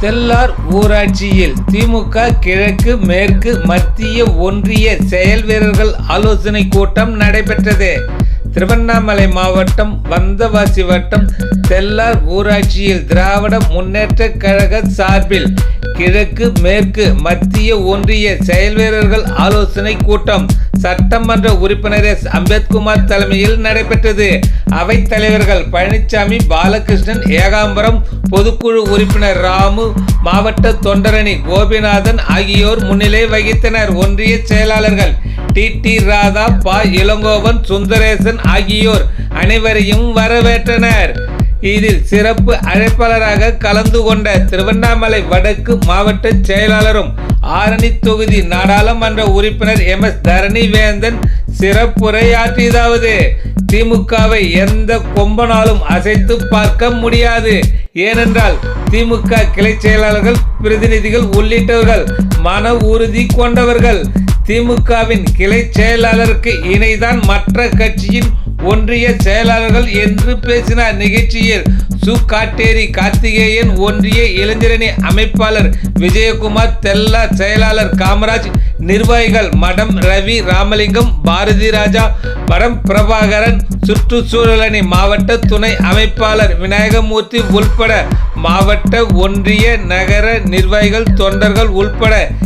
தெல்லார் ஊராட்சியில் திமுக கிழக்கு மேற்கு மத்திய ஒன்றிய செயல் வீரர்கள் ஆலோசனை கூட்டம் நடைபெற்றது. திருவண்ணாமலை மாவட்டம் வந்தவாசி வட்டம் தெல்லார் ஊராட்சியில் திராவிட முன்னேற்ற கழக சார்பில் கிழக்கு மேற்கு மத்திய ஒன்றிய செயல்வீரர்கள் ஆலோசனை கூட்டம் சட்டமன்ற உறுப்பினர் எஸ் அம்பேத்குமார் தலைமையில் நடைபெற்றது. அவைத் தலைவர்கள் பழனிசாமி பாலகிருஷ்ணன் ஏகாம்பரம் பொதுக்குழு உறுப்பினர் ராமு மாவட்ட தொண்டரணி கோபிநாதன் ஆகியோர் முன்னிலை வகித்தனர். ஒன்றிய செயலாளர்கள் டி டி ராதா பா இளங்கோவன் சுந்தரேசன் ஆகியோர் அனைவரையும் வரவேற்றனர். இதில் சிறப்பு அழைப்பாளராக கலந்து கொண்ட திருவண்ணாமலை வடக்கு மாவட்ட செயலாளரும் ஆரணி தொகுதி நாடாளுமன்ற உறுப்பினர் எம். எஸ். தரணி வேந்தன் சிறப்புரையாற்றியதாவது திமுகவை எந்த கொம்பனாலும் அசைத்து பார்க்க முடியாது. ஏனென்றால் திமுக கிளை செயலாளர்கள் பிரதிநிதிகள் உள்ளிட்டவர்கள் மன உறுதி கொண்டவர்கள். திமுகவின் கிளை செயலாளருக்கு இணைதான் மற்ற கட்சியின் ஒன்றிய செயலாளர்கள் என்று பேசினார். நிகழ்ச்சியில் சு. காட்டேரி கார்த்திகேயன் ஒன்றிய இளைஞரணி அமைப்பாளர் விஜயகுமார் தெல்லா செயலாளர் காமராஜ் நிர்வாகிகள் மடம் ரவி ராமலிங்கம் பாரதி ராஜா மடம் பிரபாகரன் சுற்றுச்சூழலணி மாவட்ட துணை அமைப்பாளர் விநாயகமூர்த்தி உள்பட மாவட்ட ஒன்றிய நகர நிர்வாகிகள் தொண்டர்கள் உள்பட